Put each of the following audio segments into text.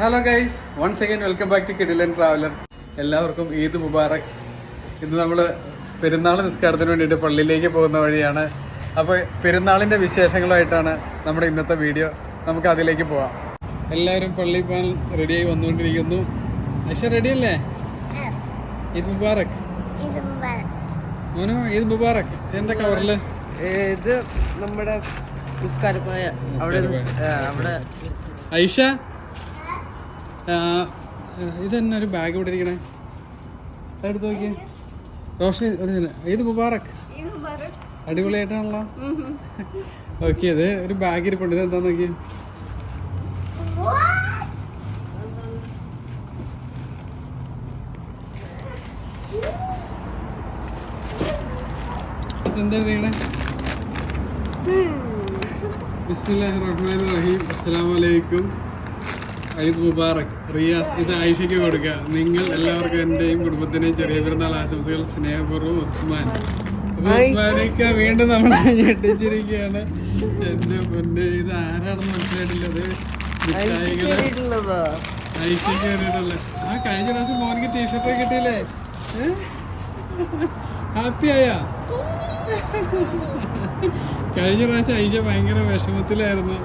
Hello guys once again welcome back to Kidilan traveller എല്ലാവർക്കും ഈദ് മുബാറക്. ഇന്ന് നമ്മൾ പെരുന്നാൾ നിസ്കാരത്തിന് വേണ്ടിയിട്ട് പള്ളിയിലേക്ക് പോകുന്ന വഴിയാണ്. അപ്പോൾ പെരുന്നാളിന്റെ വിശേഷങ്ങളുമായിട്ടാണ് നമ്മുടെ ഇന്നത്തെ വീഡിയോ. നമുക്ക് അതിലേക്ക് പോവാം. എല്ലാവരും പള്ളിയിൽ പോകാൻ റെഡിയായി വന്നുകൊണ്ടിരിക്കുന്നു. പക്ഷെ റെഡി അല്ലേ? ഈദ് മുബാറക്. മോനോ ഈദ് മുബാറക്. എന്താ കവറിൽ ഇത് നമ്മുടെ നിസ്കാരമായ അവിടെ നിസ്- അവിടെ ഐഷ ആ, ഇതെന്നെ ഒരു ബാഗ് ഇവിടെ ഇരിക്കണേ? എടുത്ത് നോക്കിയേ. റോഷൻ ഒരു മുബാറക്? ഈദ് മുബാറക്? അടിപൊളിയായിട്ടാണല്ലോ. ഓക്കെ ഇത് ഒരു ബാഗ് ഇരിപ്പുണ്ട്. ഇത് എന്താ നോക്കിയേ? എന്താ ചെയ്യണേ? ബിസ്മില്ലാഹി റഹ്മാൻ റഹീം. അസ്സലാമു അലൈക്കും. ഈദ് മുബാറക് റിയാസ് ഇത് ആയിഷയ്ക്ക് കൊടുക്കുക. നിങ്ങൾ എല്ലാവർക്കും എന്റെയും കുടുംബത്തിന്റെയും ചെറിയ പെരുന്നാൾ ആശംസകൾ സ്നേഹപൂർവം ഉസ്മാൻ. ഉസ്മാനൊക്കെ വീണ്ടും നമ്മളെ ഞെട്ടിച്ചിരിക്കുകയാണ്. എന്റെ പൊന്നെ ഇത് ആരാണെന്ന് മനസ്സിലായിട്ടില്ല. അത് മിഠായികൾ. ആ കഴിഞ്ഞ പ്രാവശ്യം മോനിക്ക് ടീഷർട്ട് കിട്ടിയില്ലേ? ഹാപ്പി ആയാ കഴിഞ്ഞ പ്രാവശ്യം ഐഷ ഭയങ്കര വിഷമത്തിലായിരുന്നു.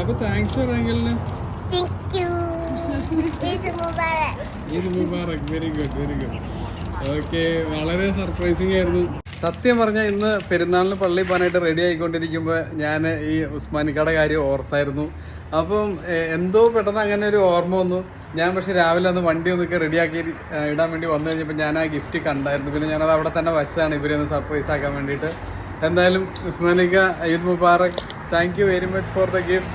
അപ്പൊ താങ്ക്സ് പറയാങ്കിലിന് താങ്ക് you. ഇത് Mubarak Eid Mubarak very good very good okay വളരെ സർപ്രൈസിങ് ആയിരുന്നു. സത്യം പറഞ്ഞാൽ ഇന്ന് പെരുന്നാളിന് പള്ളി പോകാനായിട്ട് റെഡി ആയിക്കൊണ്ടിരിക്കുമ്പോൾ ഞാൻ ഈ ഉസ്മാനിക്കയുടെ കാര്യം ഓർത്തായിരുന്നു. അപ്പം എന്തോ പെട്ടെന്ന് അങ്ങനെ ഒരു ഓർമ്മ വന്നു. ഞാൻ പക്ഷെ രാവിലെ അന്ന് വണ്ടി ഒന്നൊക്കെ റെഡിയാക്കി ഇടാൻ വേണ്ടി വന്നു കഴിഞ്ഞപ്പോൾ ഞാൻ ആ ഗിഫ്റ്റ് കണ്ടായിരുന്നു. പിന്നെ ഞാനത് അവിടെ തന്നെ വച്ചതാണ് ഇവരെ ഒന്ന് സർപ്രൈസ് ആക്കാൻ വേണ്ടിയിട്ട്. എന്തായാലും ഉസ്മാനിക്ക Eid Mubarak. Thank you very much for the gift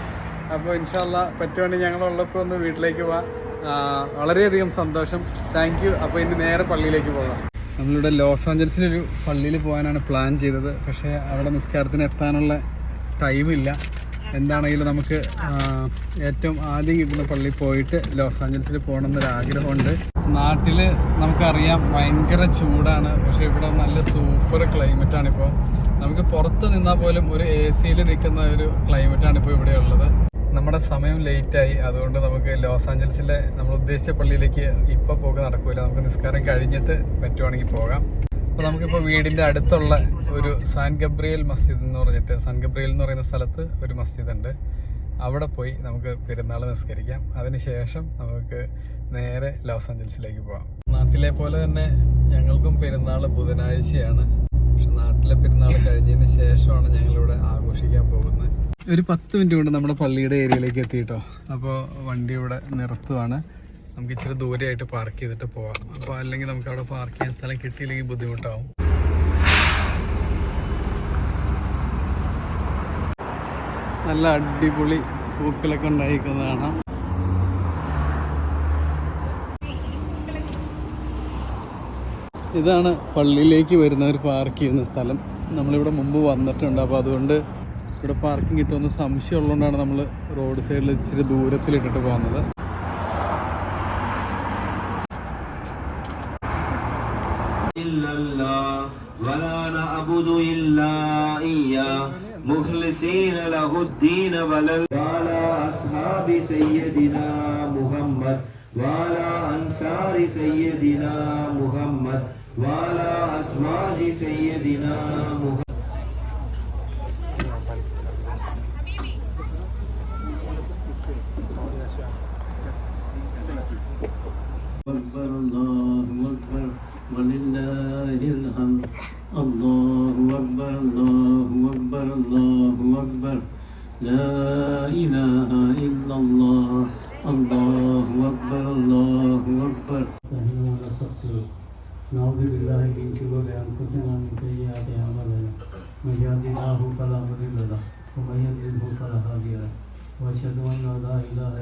അപ്പോൾ ഇൻഷാല്ല പറ്റുവാണെങ്കിൽ ഞങ്ങളുള്ളപ്പോൾ ഒന്ന് വീട്ടിലേക്ക് പോവാം വളരെയധികം സന്തോഷം. താങ്ക് യു അപ്പോൾ ഇനി നേരെ പള്ളിയിലേക്ക് പോകാം. നമ്മളിവിടെ ലോസ് ആഞ്ചൽസിലൊരു പള്ളിയിൽ പോകാനാണ് പ്ലാൻ ചെയ്തത്. പക്ഷേ അവിടെ നിസ്കാരത്തിന് എത്താനുള്ള ടൈമില്ല എന്താണെങ്കിലും നമുക്ക് ഏറ്റവും ആദ്യം കിട്ടുന്ന പള്ളി പോയിട്ട് ലോസ് ആഞ്ചൽസിൽ പോകണം എന്നൊരു ആഗ്രഹമുണ്ട് നാട്ടിൽ നമുക്കറിയാം ഭയങ്കര ചൂടാണ്. പക്ഷേ ഇവിടെ നല്ല സൂപ്പർ ക്ലൈമറ്റാണ് ഇപ്പോൾ നമുക്ക് പുറത്ത് നിന്നാൽ പോലും ഒരു എ സിയിൽ നിൽക്കുന്ന ഒരു ക്ലൈമറ്റാണ് ഇപ്പോൾ ഇവിടെ ഉള്ളത്. നമ്മുടെ സമയം ലേറ്റായി അതുകൊണ്ട് നമുക്ക് ലോസ് ആഞ്ചൽസിലെ നമ്മൾ ഉദ്ദേശിച്ച പള്ളിയിലേക്ക് ഇപ്പോൾ പോക്ക് നടക്കൂല. നമുക്ക് നിസ്കാരം കഴിഞ്ഞിട്ട് പറ്റുവാണെങ്കിൽ പോകാം. അപ്പോൾ നമുക്കിപ്പോൾ വീടിന്റെ അടുത്തുള്ള ഒരു സാൻ ഗബ്രിയൽ മസ്ജിദ് എന്ന് പറഞ്ഞിട്ട് സാൻ ഗബ്രിയൽ എന്ന് പറയുന്ന സ്ഥലത്ത് ഒരു മസ്ജിദ് ഉണ്ട്. അവിടെ പോയി നമുക്ക് പെരുന്നാൾ നിസ്കരിക്കാം. അതിനുശേഷം നമുക്ക് നേരെ ലോസ് ആഞ്ചൽസിലേക്ക് പോകാം. നാട്ടിലെ പോലെ തന്നെ ഞങ്ങൾക്കും പെരുന്നാൾ ബുധനാഴ്ചയാണ്. പക്ഷെ നാട്ടിലെ പെരുന്നാൾ കഴിഞ്ഞതിന് ശേഷമാണ് ഞങ്ങളിവിടെ ആഘോഷിക്കാൻ പോകുന്നത്. ഒരു പത്ത് മിനിറ്റ് കൊണ്ട് നമ്മുടെ പള്ളിയുടെ ഏരിയയിലേക്ക് എത്തിയിട്ടോ. അപ്പോൾ വണ്ടി ഇവിടെ നിർത്തുവാണ് നമുക്ക് ഇച്ചിരി ദൂരെയായിട്ട് പാർക്ക് ചെയ്തിട്ട് പോവാം. അപ്പോൾ അല്ലെങ്കിൽ നമുക്ക് അവിടെ പാർക്ക് ചെയ്യാൻ സ്ഥലം കിട്ടിയില്ലെങ്കിൽ ബുദ്ധിമുട്ടാവും. നല്ല അടിപൊളി പൂക്കളൊക്കെ ഉണ്ടായിരിക്കുന്നതാണ് ഇതാണ് പള്ളിയിലേക്ക് വരുന്നവർ പാർക്ക് ചെയ്യുന്ന സ്ഥലം. നമ്മളിവിടെ മുമ്പ് വന്നിട്ടുണ്ട്. അപ്പോൾ അതുകൊണ്ട് ഇവിടെ പാർക്കിംഗ് കിട്ടുമെന്ന് സംശയം ഉള്ളതുകൊണ്ടാണ് നമ്മൾ റോഡ് സൈഡിൽ ഇച്ചിരി ദൂരത്തിലിട്ടിട്ട് പോകുന്നത് إلا الله ولا نعبد إلا إياه مخلصين له الدين ولا وعلى أصحاب سيدنا محمد وعلى أنصار سيدنا محمد وعلى أزواج سيدنا محمد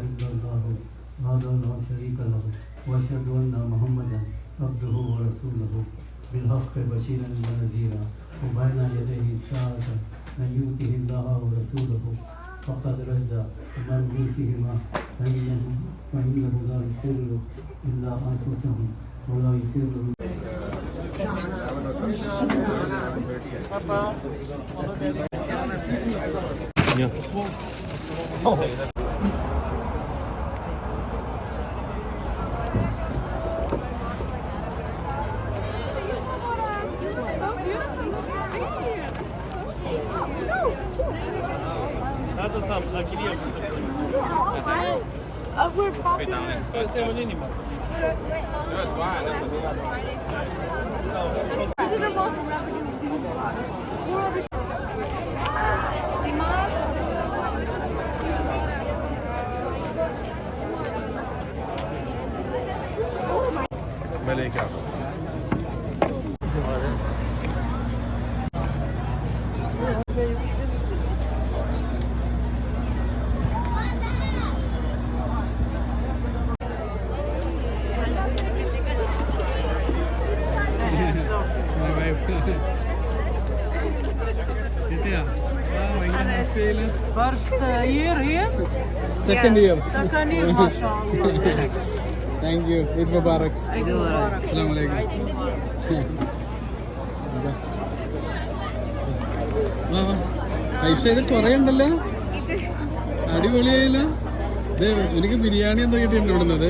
إلا الله وحده لا شريك له وأشهد أن محمدا عبده ورسوله. بالحق بشيرا ونذيرا وبين يديه الساعة من يؤته الله ورسوله. فقد رجع ومن يؤتهما فإنه لا يضر إلا أنفسهم ولا يضر down there. So it's only anymore. Second year. second year, mashallah. Thank you. Eid Mubarak. ഇത് Assalamu alaikum. വാ, വാ. ഐഷ ഇത് കൊറേ ഉണ്ടല്ലോ. അടിപൊളിയായില്ല. എനിക്ക് ബിരിയാണി എന്തോ കിട്ടിയിട്ടുണ്ട് ഇവിടുന്നത്.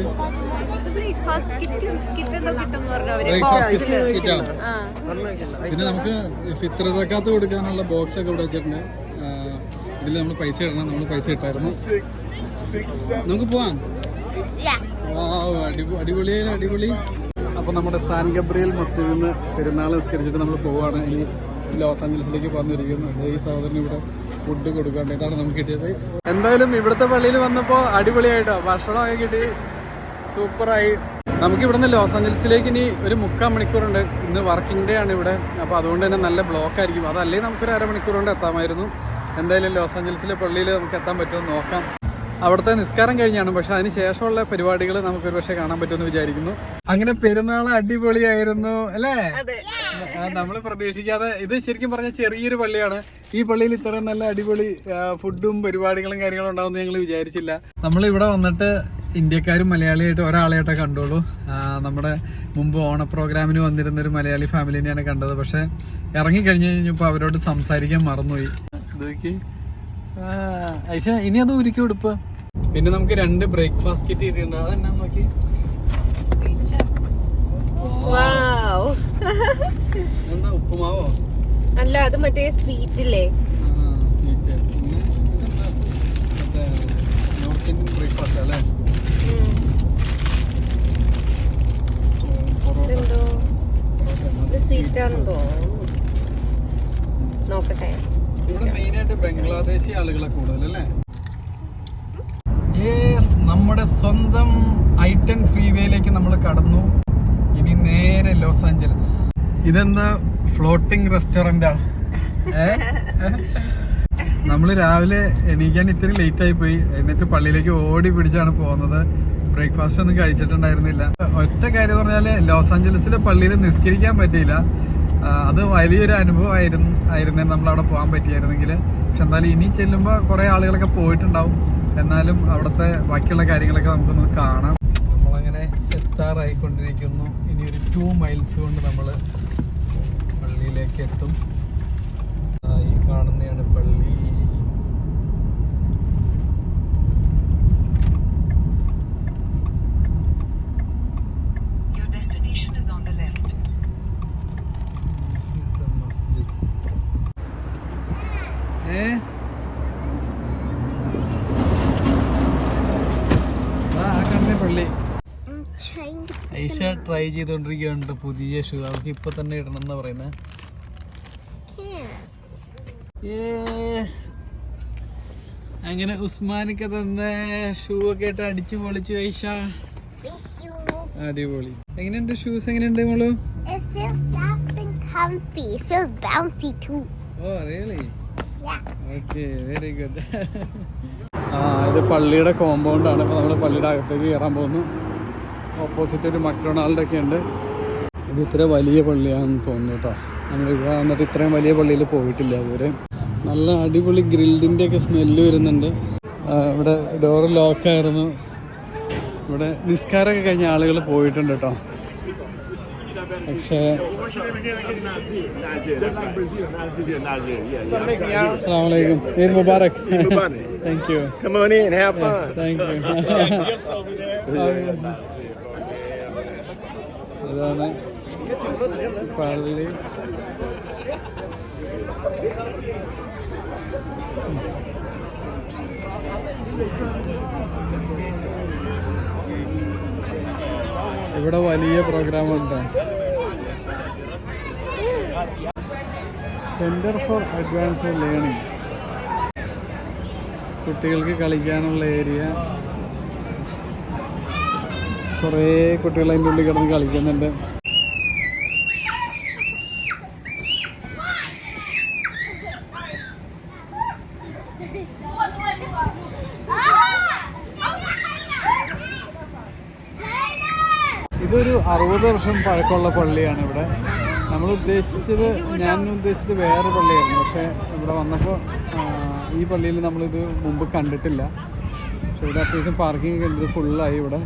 ആ. പിന്നെ നമുക്ക് ഫിത്ര സക്കാത്ത് കൊടുക്കാനുള്ള ബോക്സ് ഒക്കെ ഇവിടെ വെച്ചിട്ടുണ്ട്. ഇതിൽ നമ്മൾ പൈസ ഇടണം. നമ്മൾ പൈസ ഇട്ടായിരുന്നു. നമുക്ക് പോവാം. അടിപൊളി അടിപൊളി. അപ്പൊ നമ്മുടെ സാൻ ഗബ്രിയൽ മസ്ജിദിൽ നിന്ന് പെരുന്നാൾ നിസ്കരിച്ചിട്ട് നമ്മൾ പോവാണ്. ഇനി ലോസ് ആഞ്ചലസിലേക്ക് പറഞ്ഞിരിക്കുന്നത് ഈ സഹോദരൻ ഇവിടെ ഫുഡ് കൊടുക്കാണ്ട്. ഇതാണ് നമുക്ക് കിട്ടിയത്. എന്തായാലും ഇവിടുത്തെ പള്ളിയിൽ വന്നപ്പോ അടിപൊളിയായിട്ടോ. ഭക്ഷണമൊക്കെ കിട്ടി. സൂപ്പറായി. നമുക്ക് ഇവിടുന്ന് ലോസ് ആഞ്ചലസിലേക്ക് ഇനി ഒരു മുക്കാൽ മണിക്കൂറുണ്ട്. ഇന്ന് വർക്കിംഗ് ഡേ ആണ് ഇവിടെ. അപ്പോൾ അതുകൊണ്ട് തന്നെ നല്ല ബ്ലോക്ക് ആയിരിക്കും. അതല്ലേ നമുക്കൊരു അരമണിക്കൂർ കൊണ്ട് എത്താമായിരുന്നു. എന്തായാലും ലോസ് ആഞ്ചലസിലെ പള്ളിയിൽ നമുക്ക് എത്താൻ പറ്റുമെന്ന് നോക്കാം. അവിടുത്തെ നിസ്കാരം കഴിഞ്ഞാണ്. പക്ഷെ അതിന് ശേഷമുള്ള പരിപാടികൾ നമുക്ക് ഒരുപക്ഷെ കാണാൻ പറ്റുമെന്ന് വിചാരിക്കുന്നു. അങ്ങനെ പെരുന്നാൾ അടിപൊളിയായിരുന്നു അല്ലേ? നമ്മൾ പ്രതീക്ഷിക്കാതെ ഇത് ശരിക്കും പറഞ്ഞ ചെറിയൊരു പള്ളിയാണ്. ഈ പള്ളിയിൽ ഇത്രയും നല്ല അടിപൊളി ഫുഡും പരിപാടികളും കാര്യങ്ങളും ഉണ്ടാവുമെന്ന് ഞങ്ങൾ വിചാരിച്ചില്ല. നമ്മൾ ഇവിടെ വന്നിട്ട് ഇന്ത്യക്കാരും മലയാളിയായിട്ട് ഒരാളെയായിട്ടേ കണ്ടോളൂ നമ്മുടെ മുമ്പ് ഓണ പ്രോഗ്രാമിന് വന്നിരുന്ന ഒരു മലയാളി ഫാമിലിനെയാണ് കണ്ടത്. പക്ഷെ ഇറങ്ങി കഴിഞ്ഞു കഴിഞ്ഞപ്പോൾ അവരോട് സംസാരിക്കാൻ മറന്നുപോയി. ഇനി അത് ഉരുക്കി കൊടുപ്പ പിന്നെ നമുക്ക് രണ്ട് ബ്രേക്ക്ഫാസ്റ്റ് കിറ്റ് കിട്ടിയിട്ടുണ്ട്. അതെന്നാ നോക്കി? എന്താ ഉപ്പുമാവോ? അല്ല അത് മറ്റേ സ്വീറ്റ് ഇല്ലേ? ബ്രേക്ക്ഫാസ്റ്റ് അല്ലേ? സ്വീറ്റ് ആണെന്ന് തോന്നുന്നു. നോക്കട്ടെ. ഇവിടെ മെയിനായിട്ട് ബംഗ്ലാദേശി ആളുകളെ കൂടുതൽ അല്ലേ? യെസ് നമ്മുടെ സ്വന്തം ഐ ടെൻ ഫ്രീവേയിലേക്ക് നമ്മൾ കടന്നു. ഇനി നേരെ ലോസ് ആഞ്ചലസ്. ഇതെന്താ ഫ്ലോട്ടിംഗ് റെസ്റ്റോറന്റാ? നമ്മൾ രാവിലെ എണീക്കാൻ ഇത്തിരി ലേറ്റ് ആയി പോയി. എന്നിട്ട് പള്ളിയിലേക്ക് ഓടി പിടിച്ചാണ് പോകുന്നത്. ബ്രേക്ക്ഫാസ്റ്റ് ഒന്നും കഴിച്ചിട്ടുണ്ടായിരുന്നില്ല. ഒറ്റ കാര്യം പറഞ്ഞാൽ ലോസ് ആഞ്ചലസിലെ പള്ളിയിൽ നിസ്കരിക്കാൻ പറ്റിയില്ല. അത് വലിയൊരു അനുഭവമായിരുന്നു ആയിരുന്നേ നമ്മൾ അവിടെ പോകാൻ പറ്റിയായിരുന്നെങ്കിൽ പക്ഷെ എന്നാലും ഇനി ചെല്ലുമ്പോൾ കുറെ ആളുകളൊക്കെ പോയിട്ടുണ്ടാവും. എന്നാലും അവിടുത്തെ ബാക്കിയുള്ള കാര്യങ്ങളൊക്കെ നമുക്കൊന്ന് കാണാം. നമ്മളങ്ങനെ എത്താറായിക്കൊണ്ടിരിക്കുന്നു. ഇനി ഒരു ടു മൈൽസ് കൊണ്ട് നമ്മൾ പള്ളിയിലേക്ക് എത്തും. ഈ കാണുന്നതാണ് പള്ളി പള്ളി. ഐഷ ട്രൈ ചെയ്തോണ്ടിരിക്കുകയാണ് പുതിയ ഷൂ അവർക്ക് ഇപ്പൊ തന്നെ ഇടണം എന്ന് പറയുന്നത്. അങ്ങനെ ഉസ്മാനൊക്കെ തന്ന ഷൂ ഒക്കെ ഇട്ട് അടിച്ചു പൊളിച്ചു ഐഷ. അടിപൊളി. എങ്ങനെയുണ്ട് ഷൂസ് എങ്ങനെയുണ്ട് മോൾ? Oh really. Okay very good ഇത് പള്ളിയുടെ കോമ്പൗണ്ടാണ് ഇപ്പോൾ നമ്മൾ പള്ളിയുടെ അകത്തേക്ക് കയറാൻ പോകുന്നു. ഓപ്പോസിറ്റ് ഒരു മക്ഡൊണാൾഡ് ഒക്കെ ഉണ്ട്. ഇത് ഇത്ര വലിയ പള്ളിയാണെന്ന് തോന്നുന്നു കേട്ടോ. നമ്മൾ ഇവിടെ വന്നിട്ട് ഇത്രയും വലിയ പള്ളിയിൽ പോയിട്ടില്ല അതുവരെ നല്ല അടിപൊളി ഗ്രിൽഡിന്റെ ഒക്കെ സ്മെല്ല് വരുന്നുണ്ട്. ഇവിടെ ഡോറ് ലോക്കായിരുന്നു ഇവിടെ നിസ്കാരമൊക്കെ കഴിഞ്ഞ ആളുകൾ പോയിട്ടുണ്ട് കേട്ടോ. Assalamualaikum. Eid Eid Mubarak. Thank you. Come on in, have fun. Thank you. Thank you. ഇവിടെ വലിയ പ്രോഗ്രാം ഉണ്ട്. സെന്റർ ഫോർ അഡ്വാൻസ്ഡ് ലേണിംഗ് കുട്ടികൾക്ക് കളിക്കാനുള്ള ഏരിയ കുറേ കുട്ടികൾ അതിന്റെ ഉള്ളിൽ കിടന്ന് കളിക്കുന്നുണ്ട്. ഇതൊരു അറുപത് വർഷം പഴക്കമുള്ള പള്ളിയാണ് ഇവിടെ. നമ്മൾ ഉദ്ദേശിച്ചത് ഞാൻ ഉദ്ദേശിച്ചത് വേറെ പള്ളിയായിരുന്നു. പക്ഷേ ഇവിടെ വന്നപ്പോൾ ഈ പള്ളിയിൽ നമ്മളിത് മുമ്പ് കണ്ടിട്ടില്ല. പക്ഷെ ഇവിടെ അത്യാവശ്യം പാർക്കിംഗ് ഒക്കെ ഉണ്ട്. ഫുള്ളായി ഇവിടെ.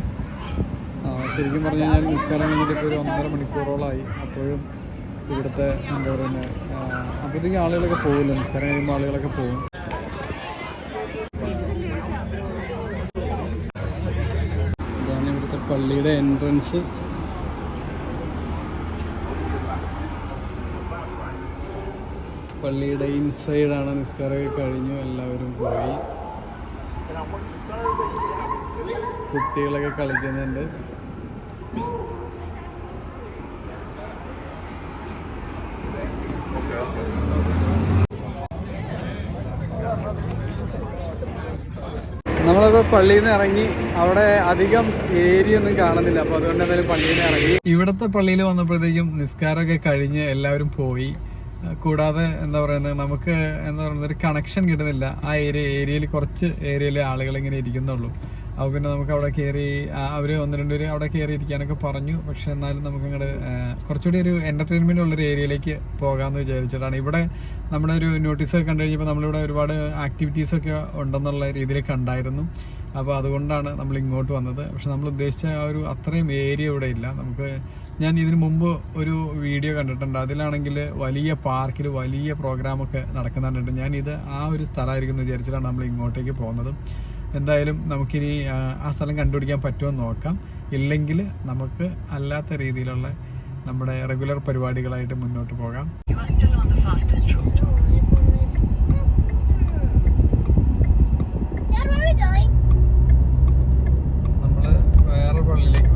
ശരിക്കും പറഞ്ഞു കഴിഞ്ഞാൽ നിസ്കാരം കഴിഞ്ഞിട്ട് ഇപ്പോൾ ഒരു ഒന്നര മണിക്കൂറോളമായി അപ്പോഴും ഇവിടുത്തെ എന്താ പറയുന്നത് അപ്പോഴത്തേക്കും ആളുകളൊക്കെ പോകില്ല നിസ്കാരം കഴിയുമ്പോൾ ആളുകളൊക്കെ പോകും ഇതാണ് ഇവിടുത്തെ പള്ളിയുടെ എൻട്രൻസ് പള്ളിയുടെ ഇൻസൈഡാണ് നിസ്കാരമൊക്കെ കഴിഞ്ഞു എല്ലാവരും പോയി. കുട്ടികളൊക്കെ കളിക്കുന്നുണ്ട് നമ്മളിപ്പോൾ പള്ളിയിൽ നിന്ന് ഇറങ്ങി അവിടെ അധികം ഏരിയ ഒന്നും കാണുന്നില്ല. അപ്പോൾ അതുകൊണ്ട് എന്തായാലും പള്ളിയിൽ നിന്ന് ഇറങ്ങി. ഇവിടത്തെ പള്ളിയിൽ വന്നപ്പോഴത്തേക്കും നിസ്കാരമൊക്കെ കഴിഞ്ഞ് എല്ലാവരും പോയി. കൂടാതെ എന്താ പറയുന്നത് നമുക്ക് എന്താ പറയുന്നത് ഒരു കണക്ഷൻ കിട്ടുന്നില്ല. ആ ഏരിയ ഏരിയയിൽ കുറച്ച് ഏരിയയിലെ ആളുകൾ ഇങ്ങനെ ഇരിക്കുന്നുള്ളൂ. അപ്പോൾ പിന്നെ നമുക്ക് അവിടെ കയറി അവർ ഒന്ന് രണ്ട് പേര് അവിടെ കയറി ഇരിക്കാനൊക്കെ പറഞ്ഞു. പക്ഷെ എന്നാലും നമുക്ക് അങ്ങോട്ട് കുറച്ചുകൂടി ഒരു എന്റർടൈൻമെന്റ് ഉള്ളൊരു ഏരിയയിലേക്ക് പോകാമെന്ന് വിചാരിച്ചിട്ടാണ്. ഇവിടെ നമ്മുടെ ഒരു നോട്ടീസൊക്കെ കണ്ടു കഴിഞ്ഞപ്പോൾ നമ്മളിവിടെ ഒരുപാട് ആക്ടിവിറ്റീസൊക്കെ ഉണ്ടെന്നുള്ള രീതിയിൽ കണ്ടായിരുന്നു. അപ്പോൾ അതുകൊണ്ടാണ് നമ്മൾ ഇങ്ങോട്ട് വന്നത്. പക്ഷെ നമ്മൾ ഉദ്ദേശിച്ച ആ ഒരു അത്രയും ഏരിയ ഇവിടെ ഇല്ല. നമുക്ക് ഞാൻ ഇതിനു മുമ്പ് ഒരു വീഡിയോ കണ്ടിട്ടുണ്ട്. അതിലാണെങ്കിൽ വലിയ പാർക്കിൽ വലിയ പ്രോഗ്രാമൊക്കെ നടക്കുന്നുണ്ട്. ഞാൻ ഇത് ആ ഒരു സ്ഥലമായിരിക്കും എന്ന് വിചാരിച്ചിട്ടാണ് നമ്മൾ ഇങ്ങോട്ടേക്ക് പോകുന്നത്. എന്തായാലും നമുക്കിനി ആ, സ്ഥലം കണ്ടുപിടിക്കാൻ പറ്റുമോ എന്ന് നോക്കാം. ഇല്ലെങ്കിൽ നമുക്ക് അല്ലാത്ത രീതിയിലുള്ള നമ്മുടെ റെഗുലർ പരിപാടികളായിട്ട് മുന്നോട്ട് പോകാം. നമ്മൾ വേറെ still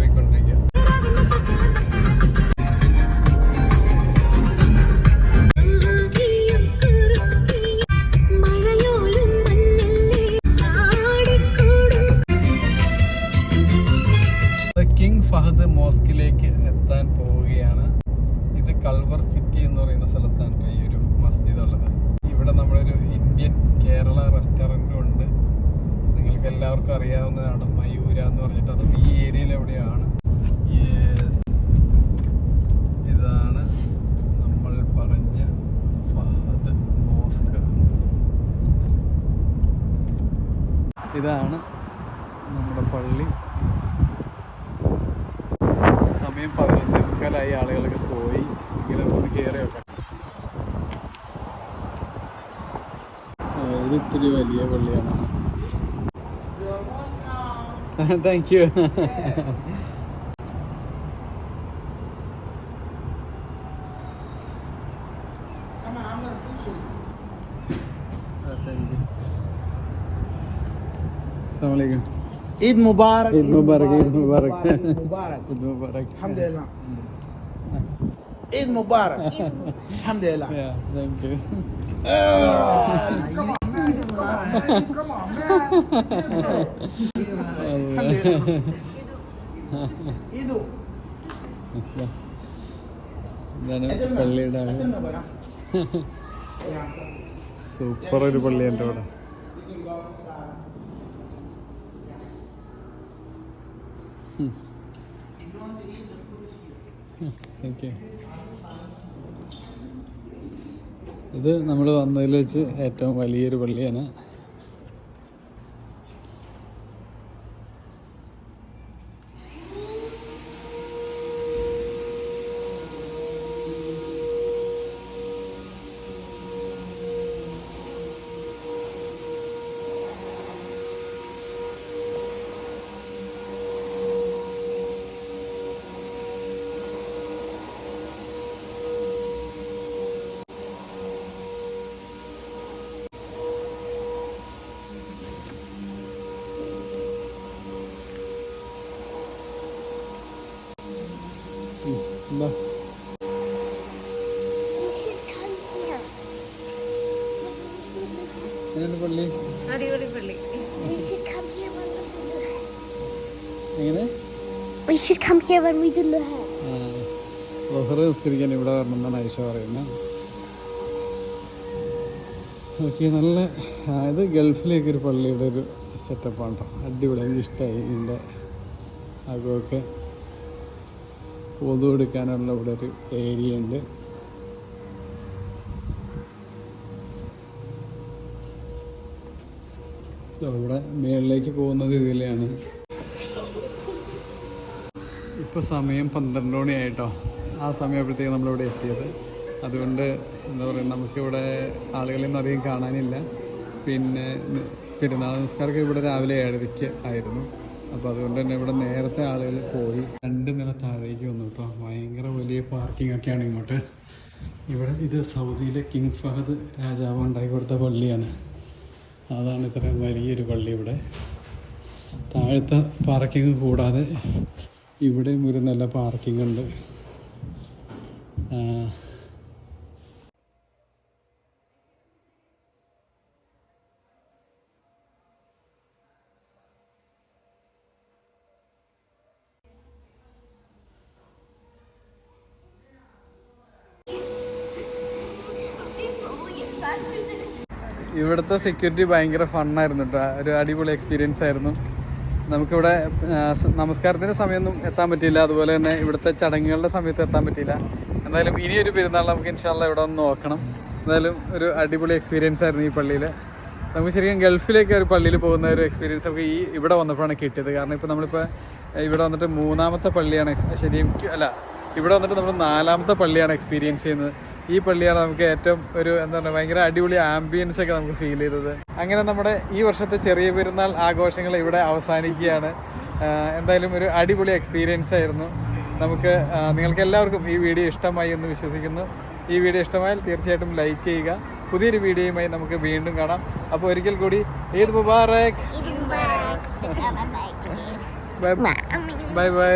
ഇതാണ് നമ്മുടെ പള്ളി. സമയം പതിനൊന്നേ. മുക്കാലായി ആളുകളൊക്കെ പോയി. ഇങ്ങനെ ഒന്ന് കയറി വെക്കാം ഇത് ഇത്തിരി വലിയ പള്ളിയാണ്. Thank you Eid Mubarak. Eid Mubarak Eid Mubarak. Eid Mubarak. അൽഹംദുലില്ലാ. ഈദ് മുബാറക്. അൽഹംദുലില്ലാ. യാ താങ്ക് യു ഇതാണ് പള്ളിയുടെ സൂപ്പർ ഒരു പള്ളിയുണ്ട് അവിടെ. താങ്ക് യു ഇത് നമ്മൾ വന്നതിൽ വെച്ച് ഏറ്റവും വലിയൊരു പള്ളിയാണ് when we do the എങ്ങനെ? We should come here when we do the ബഹർ നിസ്കരിക്കാൻ ഇവിടെ വരണം എന്നാണ് ഐഷ പറയുന്നത്. ഓക്കെ നല്ല ഇത് ഗൾഫിലേക്ക് ഒരു പള്ളിയുടെ ഒരു സെറ്റപ്പാണ് കേട്ടോ അടിപൊളി എനിക്ക് ഇഷ്ടമായി ഇതിന്റെ അകമൊക്കെ പൊതു എടുക്കാനുള്ള ഇവിടെ ഒരു ഏരിയ ഉണ്ട്. ഇവിടെ മേളിലേക്ക് പോകുന്നത് ഇതിലെയാണ്. ഇപ്പോൾ സമയം പന്ത്രണ്ട് മണിയായിട്ടോ ആ സമയപ്പോഴത്തേക്ക് നമ്മളിവിടെ എത്തിയത്. അതുകൊണ്ട് എന്താ പറയുക നമുക്കിവിടെ ആളുകളെയൊന്നും അധികം കാണാനില്ല. പിന്നെ പെരുന്നാൾ നമസ്കാരമൊക്കെ ഇവിടെ രാവിലെ ഏഴരയ്ക്ക് ആയിരുന്നു. അപ്പോൾ അതുകൊണ്ട് തന്നെ ഇവിടെ നേരത്തെ ആളുകൾ പോയി. രണ്ട് നില താഴേക്ക് വന്നു കേട്ടോ. ഭയങ്കര വലിയ പാർക്കിംഗ് ഒക്കെയാണ് ഇങ്ങോട്ട്. ഇവിടെ ഇത് സൗദിയിലെ കിങ് ഫഹദ് രാജാവ് ഉണ്ടാക്കി കൊടുത്ത പള്ളിയാണ്. അതാണ് ഇത്രയും വലിയൊരു പള്ളി ഇവിടെ. താഴത്തെ പാർക്കിംഗ് കൂടാതെ ഇവിടെയും ഒരു നല്ല പാർക്കിംഗ് ഉണ്ട്. ഇവിടുത്തെ സെക്യൂരിറ്റി ഭയങ്കര ഫണ്ണായിരുന്നു കേട്ടോ ഒരു അടിപൊളി എക്സ്പീരിയൻസ് ആയിരുന്നു. നമുക്കിവിടെ നമസ്കാരത്തിന്റെ സമയമൊന്നും എത്താൻ പറ്റിയില്ല. അതുപോലെ തന്നെ ഇവിടുത്തെ ചടങ്ങുകളുടെ സമയത്ത് എത്താൻ പറ്റിയില്ല. എന്തായാലും ഇനിയൊരു പെരുന്നാൾ നമുക്ക് ഇൻഷാല്ല ഇവിടെ ഒന്ന് നോക്കണം. എന്തായാലും ഒരു അടിപൊളി എക്സ്പീരിയൻസ് ആയിരുന്നു ഈ പള്ളിയിൽ. നമുക്ക് ശരിക്കും ഗൾഫിലേക്ക് ഒരു പള്ളിയിൽ പോകുന്ന ഒരു എക്സ്പീരിയൻസ് നമുക്ക് ഈ ഇവിടെ വന്നപ്പോഴാണ് കിട്ടിയത്. കാരണം ഇപ്പോൾ നമ്മളിപ്പോൾ ഇവിടെ വന്നിട്ട് മൂന്നാമത്തെ പള്ളിയാണ് ശരിക്കും അല്ല ഇവിടെ വന്നിട്ട് നമ്മൾ നാലാമത്തെ പള്ളിയാണ് എക്സ്പീരിയൻസ് ചെയ്യുന്നത്. ഈ പള്ളിയാണ് നമുക്ക് ഏറ്റവും ഒരു എന്താ പറയുക ഭയങ്കര അടിപൊളി ആംബിയൻസ് ഒക്കെ നമുക്ക് ഫീൽ ചെയ്തത്. അങ്ങനെ നമ്മുടെ ഈ വർഷത്തെ ചെറിയ പെരുന്നാൾ ആഘോഷങ്ങൾ ഇവിടെ അവസാനിക്കുകയാണ്. എന്തായാലും ഒരു അടിപൊളി എക്സ്പീരിയൻസ് ആയിരുന്നു. നമുക്ക് നിങ്ങൾക്ക് എല്ലാവർക്കും ഈ വീഡിയോ ഇഷ്ടമായി എന്ന് വിശ്വസിക്കുന്നു. ഈ വീഡിയോ ഇഷ്ടമായാൽ തീർച്ചയായിട്ടും ലൈക്ക് ചെയ്യുക. പുതിയൊരു വീഡിയോയുമായി നമുക്ക് വീണ്ടും കാണാം. അപ്പോൾ ഒരിക്കൽ കൂടി ഈദ് മുബാറക്. Bye bye.